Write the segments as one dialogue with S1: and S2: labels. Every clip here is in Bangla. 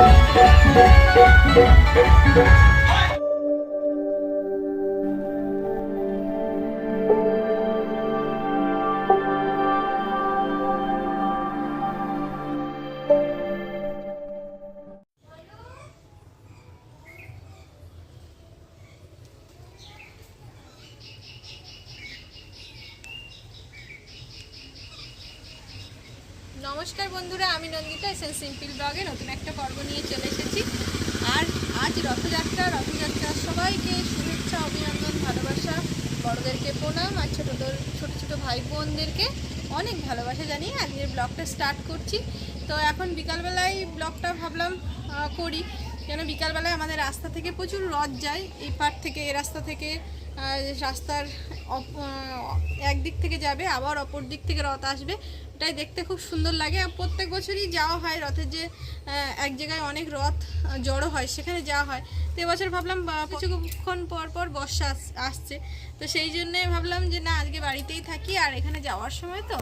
S1: Thank you. আমি নন্দিতা সিম্পল ব্লগে নতুন একটা পর্ব নিয়ে চলে এসেছি। আর আজ রথযাত্রা রথযাত্রার সবাইকে শুভেচ্ছা, অভিনন্দন, ভালোবাসা, বড়দেরকে প্রণাম আর ছোটোদের ছোটো ছোটো ভাই বোনদেরকে অনেক ভালোবাসা জানিয়ে আজকের ব্লগটা স্টার্ট করছি। তো এখন বিকালবেলায় ব্লগটা ভাবলাম করি। কেন বিকালবেলায় আমাদের রাস্তা থেকে প্রচুর রথ যায়, এই পার থেকে, এ রাস্তা থেকে রাস্তার একদিক থেকে যাবে, আবার অপর দিক থেকে রথ আসবে। ওটাই দেখতে খুব সুন্দর লাগে। প্রত্যেক বছরই যাওয়া হয় রথের যে এক জায়গায় অনেক রথ জড়ো হয়, সেখানে যাওয়া হয়। তো এবছর ভাবলাম কিছুক্ষণ পর পর বর্ষা আসছে। তো সেই জন্যে ভাবলাম যে, না, আজকে বাড়িতেই থাকি, আর এখানে যাওয়ার সময় তো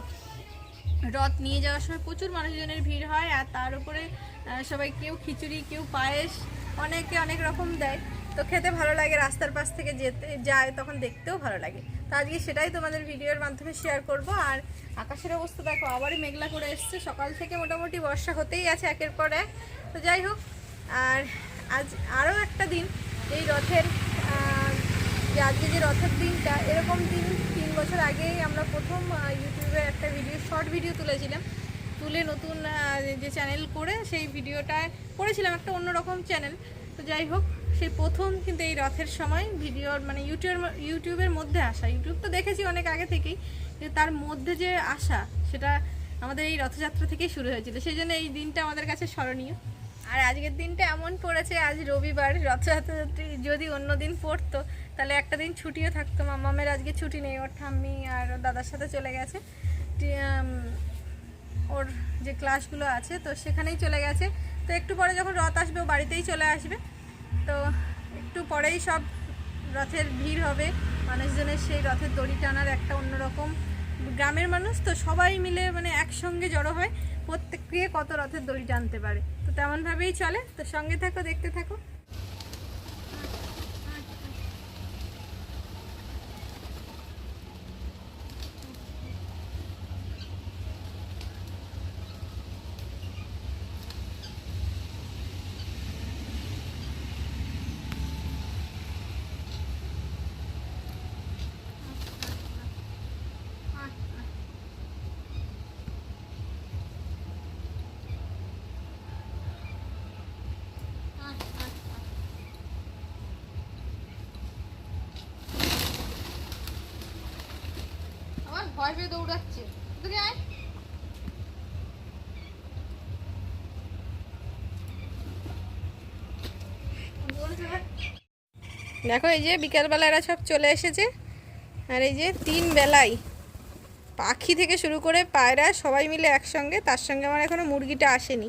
S1: রথ নিয়ে যাওয়ার সময় প্রচুর মানুষজনের ভিড় হয়, আর তার উপরে সবাই কেউ খিচুড়ি, কেউ পায়েস, অনেকে অনেক রকম দেয়। তো খেতে ভালো লাগে, রাস্তার পাশ থেকে যেতে যায় তখন দেখতেও ভালো লাগে। তো আজকে সেটাই তোমাদের ভিডিওর মাধ্যমে শেয়ার করব। আর আকাশের অবস্থা দেখো, আবারই মেঘলা করে এসছে। সকাল থেকে মোটামুটি বর্ষা হতেই আছে একের পর এক। তো যাই হোক, আর আজ আরও একটা দিন, এই রথের যে আজকে যে রথের দিনটা, এরকম দিন তিন বছর আগেই আমরা প্রথম ইউটিউবে একটা ভিডিও শর্ট ভিডিও তুলেছিলাম। তুলে নতুন যে চ্যানেল করে সেই ভিডিওটা করেছিলাম একটা অন্যরকম চ্যানেল তো যাই হোক সেই প্রথম কিন্তু এই রথের সময় ভিডিওর মানে ইউটিউবের ইউটিউবের মধ্যে আসা। ইউটিউব তো দেখেছি অনেক আগে থেকেই কিন্তু তার মধ্যে যে আসা, সেটা আমাদের এই রথযাত্রা থেকেই শুরু হয়েছিল। সেই জন্য এই দিনটা আমাদের কাছে স্মরণীয়। আর আজকের দিনটা এমন পড়েছে, আজ রবিবার রথযাত্রা যদি অন্য দিন পড়তো, তাহলে একটা দিন ছুটিও থাকতো। মামামের আজকে ছুটি নেই, ওর ঠাম্মি আর দাদার সাথে চলে গেছে। ওর যে ক্লাসগুলো আছে, তো সেখানেই চলে গেছে। তো একটু পরে যখন রথ আসবে, ও বাড়িতেই চলে আসবে। তো একটু পরেই সব রথের ভিড় হবে। মানুষজনের সেই রথের দড়ি টানার একটা অন্যরকম। গ্রামের মানুষ তো সবাই মিলে মানে একসঙ্গে জড়ো হয়। প্রত্যেককে কত রথের দড়ি টানতে পারে। তো তেমনভাবেই চলে। তো সঙ্গে থাকো, দেখতে থাকো আমার ভয় পেয়ে দৌড়াচ্ছে। দেখো, এই যে বিকালবেলা এরা সব চলে এসেছে। আর এই যে তিন বেলায় পাখি থেকে শুরু করে পায়রা সবাই মিলে একসঙ্গে, তার সঙ্গে আমার এখনও মুরগিটা আসেনি।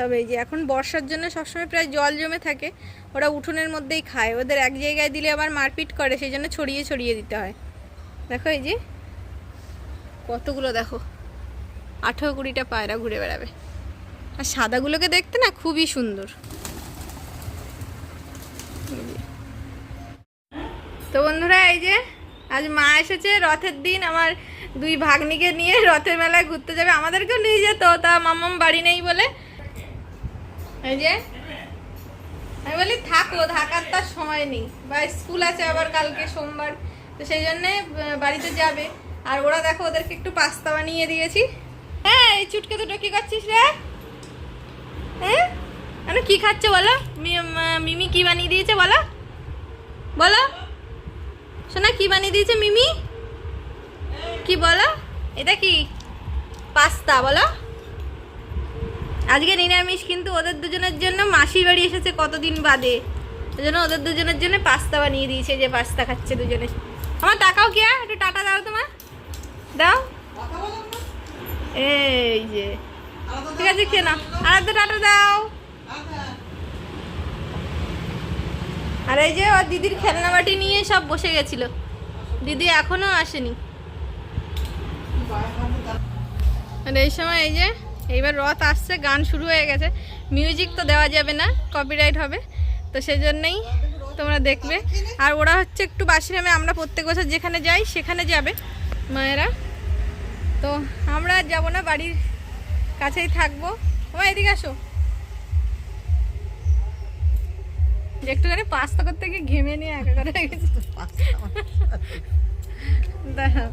S1: সব এই যে, এখন বর্ষার জন্য সবসময় প্রায় জল জমে থাকে। ওরা উঠোনের মধ্যেই খায়। ওদের এক জায়গায় দিলে আবার মারপিট করে, সেই জন্য ছড়িয়ে ছড়িয়ে দিতে হয়। দেখো এই যে, কতগুলো দেখো। আঠেরো কুড়িটা পায়রা ঘুরে বেড়াবে। আর সাদাগুলোকে দেখতে না খুবই সুন্দর। তো বন্ধুরা, এই যে, আজ মা এসেছে, রথের দিন। আমার দুই ভাগ্নিকে নিয়ে রথের মেলায় ঘুরতে যাবে। আমাদেরকেও নিয়ে যেত, তা মাম্মাম বাড়ি নেই বলে। এই যে, আমি বলি থাকো, থাকার তার সময় নেই। বা স্কুল আছে আবার কালকে সোমবার, তো সেই জন্যে বাড়িতে যাবে। আর ওরা দেখো, ওদেরকে একটু পাস্তা বানিয়ে দিয়েছি। হ্যাঁ এই চুটকে দুটো কি করছিস রে? হ্যাঁ? কি খাচ্ছে বলো? মিমি কি বানিয়ে দিয়েছে বলো? বলো? শোনা, কি বানিয়ে দিয়েছে মিমি? কি বলো? এটা কি? পাস্তা বলো। আজকে নিরামিষ, কিন্তু ওদের দুজনের জন্য মাসির বাড়ি এসেছে কতদিন বাদে। ওই জন্য ওদের দুজনের জন্য পাস্তা বানিয়ে দিয়েছে, যে পাস্তা খাচ্ছে দুজনে। আমার টাকাও কি একটু টাটা দাও তোমার। দাও। এই যে। ঠিক আছে, খেয়ে নাও। আর একটু টাটা দাও। আর এই যে ওর দিদির খেলনা বাটি নিয়ে সব বসে গেছিল। দিদি এখনও আসেনি। আর এই সময় এই যে এইবার রথ আসছে গান শুরু হয়ে গেছে। মিউজিক তো দেওয়া যাবে না কপিরাইট হবে। তো সেই জন্যই তোমরা দেখবে। আর ওরা হচ্ছে একটু বাসি নামে আমরা প্রত্যেক বছর যেখানে যাই সেখানে যাবে মায়েরা। তো আমরা যাব না বাড়ির কাছেই থাকব। ও এদিকে আসো। একটুখানি পাস্তা করতে গিয়ে ঘেমে নিয়ে একা করে দাঁড়াও।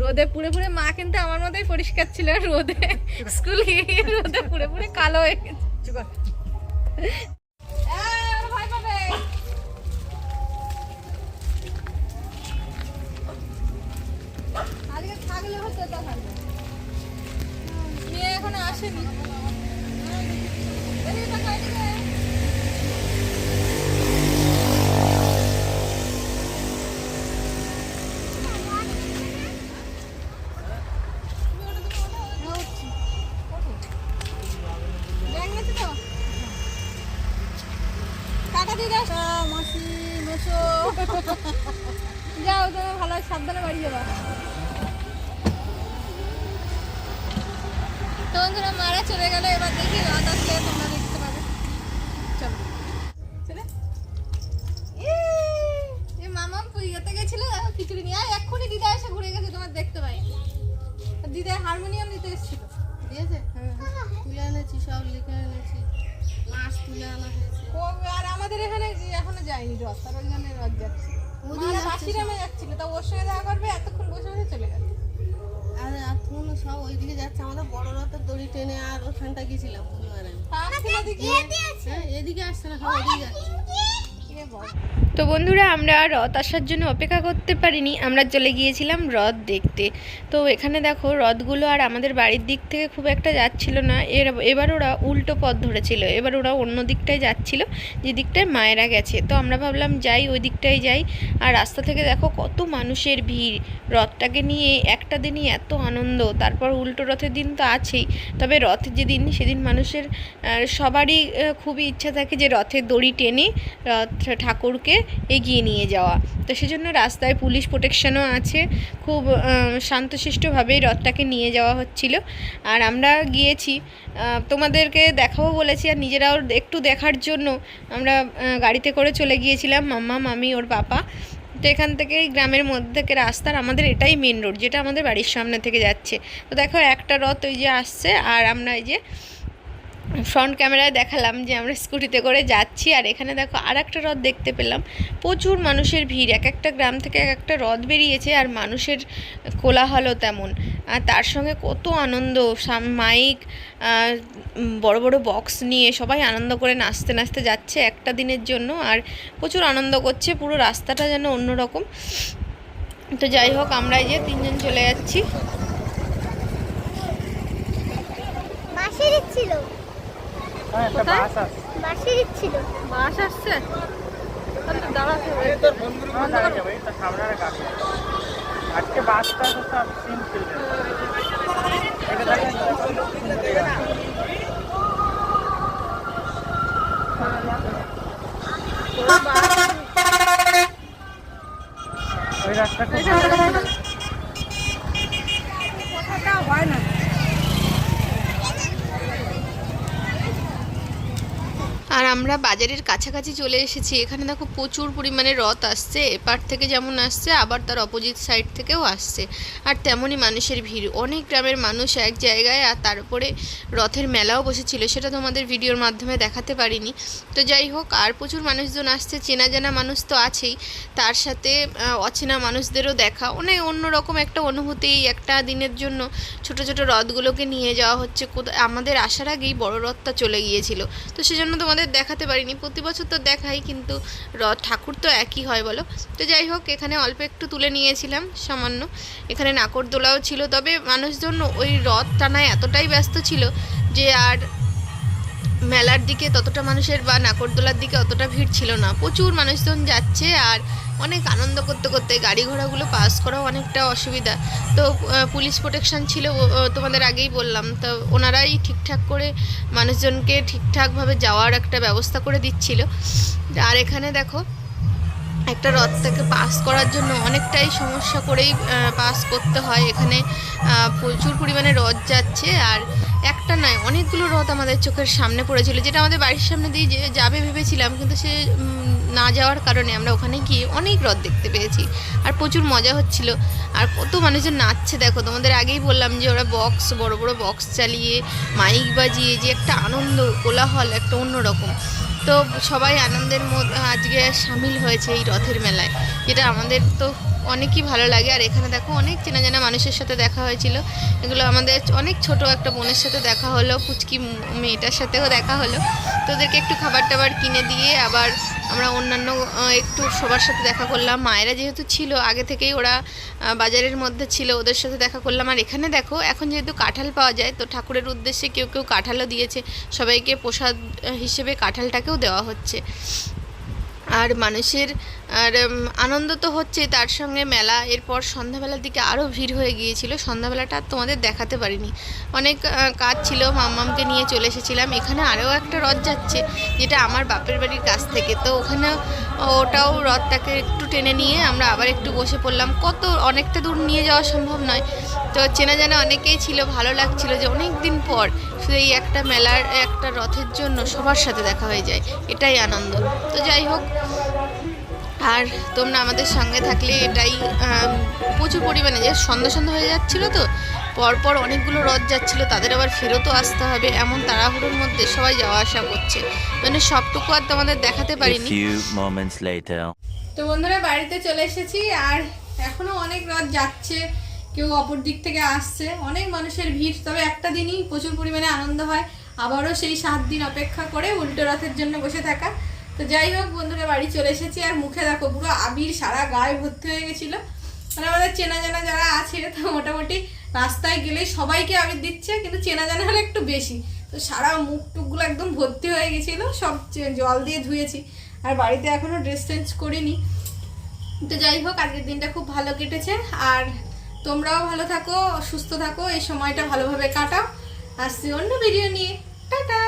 S1: রোদে পুড়ে পুড়ে মা কিন্তু আমার মতোই পরিষ্কার ছিল, রোদে স্কুল রোদে পুড়ে পুড়ে কালো হয়ে এখনও আসেনি। মেশো যাও তুমি ভালো সাবধানে বাড়ি যাবা। তো বন্ধুরা মারা চলে গেল এবার দেখি রাত আসলে তোমরা দেখতে পাবে। চলো। চলে। এ মামা পুরীতে গেছিল? খিচুড়ি নিয়ে এক্ষুনি দিদা এসে ঘুরে গেছে তোমার দেখতে পাই দিদা হারমোনিয়াম নিতে এসেছিল।
S2: দিয়েছে
S1: হ্যাঁ।
S2: তুলে এনেছি সব লিখে এনেছি। মাছ তুলে আনা হয়েছে।
S1: আর আমাদের এখানে এখনও যায়নি রথ আর ওই জন্য রথ যাচ্ছে।
S2: ওদিকে যাচ্ছে
S1: যাচ্ছিল তা ওর সঙ্গে দেখা করবে এতক্ষণ বসে বসে চলে গেল।
S2: আর এখন সব ওইদিকে যাচ্ছে আমাদের বড় রথের দড়ি টেনে আর ওখানটা গেছিলাম বুধবারে হ্যাঁ এদিকে আসছে না সব ওইদিকে যাচ্ছে।
S3: তো বন্ধুরা, আমরা রথ আসার জন্য অপেক্ষা করতে পারিনি। আমরা চলে গিয়েছিলাম রথ দেখতে। তো এখানে দেখো, রথগুলো আর আমাদের বাড়ির দিক থেকে খুব একটা যাচ্ছিল না। এর, এবার ওরা উল্টো পথ ধরেছিল। এবার ওরা অন্য দিকটায় যাচ্ছিল, যে দিকটায় মায়েরা গেছে। তো আমরা ভাবলাম, যাই ওই দিকটায় যাই। আর রাস্তা থেকে দেখো, কত মানুষের ভিড়। রথটাকে নিয়ে একটা দিনই এত আনন্দ। তারপর উল্টো রথের দিন তো আছেই। তবে রথ যেদিন, সেদিন মানুষের সবারই খুবই ইচ্ছা থাকে যে রথের দড়ি টেনে, রথ ঠাকুরকে এগিয়ে নিয়ে যাওয়া। তো সেজন্য রাস্তায় পুলিশ প্রোটেকশনও আছে। খুব শান্তশিষ্টভাবেই রথটাকে নিয়ে যাওয়া হচ্ছিল। আর আমরা গিয়েছি তোমাদেরকে দেখাবো বলেছি, আর নিজেরাও একটু দেখার জন্য আমরা গাড়িতে করে চলে গিয়েছিলাম, মাম্মা, মামি, ওর পাপা তো এখান থেকে গ্রামের মধ্যে থেকে রাস্তার আমাদের এটাই মেন রোড যেটা আমাদের বাড়ির সামনে থেকে যাচ্ছে। তো দেখো একটা রথ ওই যে আসছে, আর আমরা এই যে ফ্রন্ট ক্যামেরায় দেখালাম যে আমরা স্কুটিতে করে যাচ্ছি, আর এখানে দেখো আর একটা রথ দেখতে পেলাম। প্রচুর মানুষের ভিড়, এক একটা গ্রাম থেকে এক একটা রথ বেরিয়েছে, আর মানুষের কোলাহলও তেমন। আর তার সঙ্গে কত আনন্দ মাইক বড় বড় বক্স নিয়ে সবাই আনন্দ করে নাচতে নাচতে যাচ্ছে একটা দিনের জন্য, আর প্রচুর আনন্দ করছে, পুরো রাস্তাটা যেন অন্যরকম। তো যাই হোক, আমরা এই যে তিনজন চলে যাচ্ছি।
S1: কোথায়
S4: বাসি দিচ্ছিল
S1: বাস আসছে?
S5: আজকে বাসটা তো সব এটা দেখেন ওই রাস্তাটা
S3: আমরা বাজারের কাছাকাছি চলে এসেছি। এখানে দেখো প্রচুর পরিমাণে রথ আসছে। এপার থেকে যেমন আসছে, আবার তার অপোজিট সাইড থেকেও আসছে। আর তেমনই মানুষের ভিড়। অনেক গ্রামের মানুষ এক জায়গায় আর তার উপরে রথের মেলাও বসেছিল। সেটা তোমাদের ভিডিওর মাধ্যমে দেখাতে পারিনি। তো যাই হোক, আর প্রচুর মানুষজন আসছে। চেনা জানা মানুষ তো আছেই। তার সাথে অচেনা মানুষদেরও দেখা। অনেক অন্যরকম একটা অনুভূতি একটা দিনের জন্য। ছোট ছোট রথগুলোকে নিয়ে যাওয়া হচ্ছে। আমাদের আসার আগেই বড় রথটা চলে গিয়েছিল। তো সেজন্য তোমাদের দেখাতে পারিনি। প্রতি বছর তো দেখাই, কিন্তু রথ ঠাকুর তো একই হয় বলো। তো যাই হোক, এখানে অল্প একটু তুলে নিয়েছিলাম, সামান্য। এখানে নাকরদোলাও ছিল, তবে মানুষজন ওই রথ টানায় এতটাই ব্যস্ত ছিল যে আর মেলার দিকে ততটা মানুষের বা নাকরদোলার দিকে অতটা ভিড় ছিল না। প্রচুর মানুষজন যাচ্ছে আর অনেক আনন্দ করতে করতে গাড়ি ঘোড়াগুলো পাস করাও অনেকটা অসুবিধা। তো পুলিশ প্রোটেকশান ছিল তোমাদের আগেই বললাম। তো ওনারাই ঠিকঠাক করে মানুষজনকে ঠিকঠাকভাবে যাওয়ার একটা ব্যবস্থা করে দিচ্ছিল। আর এখানে দেখো একটা রথটাকে পাস করার জন্য অনেকটাই সমস্যা করেই পাস করতে হয়। এখানে প্রচুর পরিমাণে রথ যাচ্ছে। আর একটা নয়, অনেকগুলো রথ আমাদের চোখের সামনে পড়েছিল। যেটা আমাদের বাড়ির সামনে দিয়ে যে- যাবে ভেবেছিলাম, কিন্তু সে না যাওয়ার কারণে আমরা ওখানে গিয়ে অনেক রথ দেখতে পেয়েছি। আর প্রচুর মজা হচ্ছিল। আর কত মানুষজন নাচছে। দেখো, তোমাদের আগেই বললাম যে ওরা বক্স বড় বড় বক্স চালিয়ে মাইক বাজিয়ে যে একটা আনন্দ, কোলাহল একটা অন্যরকম। তো সবাই আনন্দের মধ্যে আজকে সামিল হয়েছে এই রথের মেলায়, যেটা আমাদের তো অনেকই ভালো লাগে। আর এখানে দেখো অনেক চেনা জানা মানুষের সাথে দেখা হয়েছিল। এগুলো আমাদের অনেক ছোট একটা বোনের সাথে দেখা হলো, পুচকি মেয়েটার সাথেও দেখা হলো। তো ওদেরকে একটু খাবার টাবার কিনে দিয়ে আবার আমরা অন্যান্য একটু সবার সাথে দেখা করলাম। মায়েরা যেহেতু ছিল, আগে থেকেই ওরা বাজারের মধ্যে ছিল, ওদের সাথে দেখা করলাম। আর এখানে দেখো, এখন যেহেতু কাঁঠাল পাওয়া যায়, তো ঠাকুরের উদ্দেশ্যে কেউ কেউ কাঁঠালও দিয়েছে। সবাইকে প্রসাদ হিসেবে কাঁঠালটাকেও দেওয়া হচ্ছে। আর মানুষের, আর আনন্দ তো হচ্ছে তার সঙ্গে মেলা। এরপর সন্ধ্যাবেলার দিকে আরও ভিড় হয়ে গিয়েছিল। সন্ধ্যাবেলাটা তোমাদের দেখাতে পারিনি। অনেক কাজ ছিল, মাম্মামকে নিয়ে চলে এসেছিলাম। এখানে আরও একটা রথ যাচ্ছে, যেটা আমার বাপের বাড়ির কাছ থেকে। তো ওখানে, ওটাও রথটাকে একটু টেনে নিয়ে আমরা আবার একটু বসে পড়লাম। কত, অনেকটা দূর নিয়ে যাওয়া সম্ভব নয়। তো চেনা জানা অনেকেই ছিল, ভালো লাগছিল যে অনেক দিন পর শুধু এই একটা মেলার একটা রথের জন্য সবার সাথে দেখা হয়ে যায়। এটাই আনন্দ। তো যাই হোক আর তোমরা আমাদের সঙ্গে থাকলে এটাই প্রচুর পরিমাণে যে সন্ধ্যা সন্ধ্যা হয়ে যাচ্ছিল তো পরপর অনেকগুলো রথ যাচ্ছিল তাদের আবার ফেরতও আসতে হবে এমন তাড়াহুড়োর মধ্যে সবাই যাওয়া আসা করছে। মানে সবটুকু আর তোমাদের দেখাতে পারিনি.
S1: তো বন্ধুরা বাড়িতে চলে এসেছি আর এখনও অনেক রথ যাচ্ছে। কেউ অপর দিক থেকে আসছে, অনেক মানুষের ভিড়। তবে একটা দিনই প্রচুর পরিমাণে আনন্দ হয়। আবারও সেই সাত দিন অপেক্ষা করে উল্টো রথের জন্য বসে থাকা। তো যাই হোক বন্ধুরা, বাড়ি চলে এসেছি। আর মুখে দেখো, পুরো আবির সারা গায়ে ভর্তি হয়ে গেছিল। মানে আমাদের চেনা জানা যারা আছে তো মোটামুটি রাস্তায় গেলে সবাইকে আবির দিচ্ছে, কিন্তু চেনা জানা হলে একটু বেশি। তো সারা মুখ টুকগুলো একদম ভর্তি হয়ে গেছিল, সব জল দিয়ে ধুয়েছি। আর বাড়িতে এখনও ড্রেস চেঞ্জ করিনি। তো যাই হোক, আজকের দিনটা খুব ভালো কেটেছে। আর তোমরাও ভালো থাকো সুস্থ থাকো এই সময়টা ভালোভাবে কাটাও। আসছি অন্য ভিডিও নিয়ে। টাটা!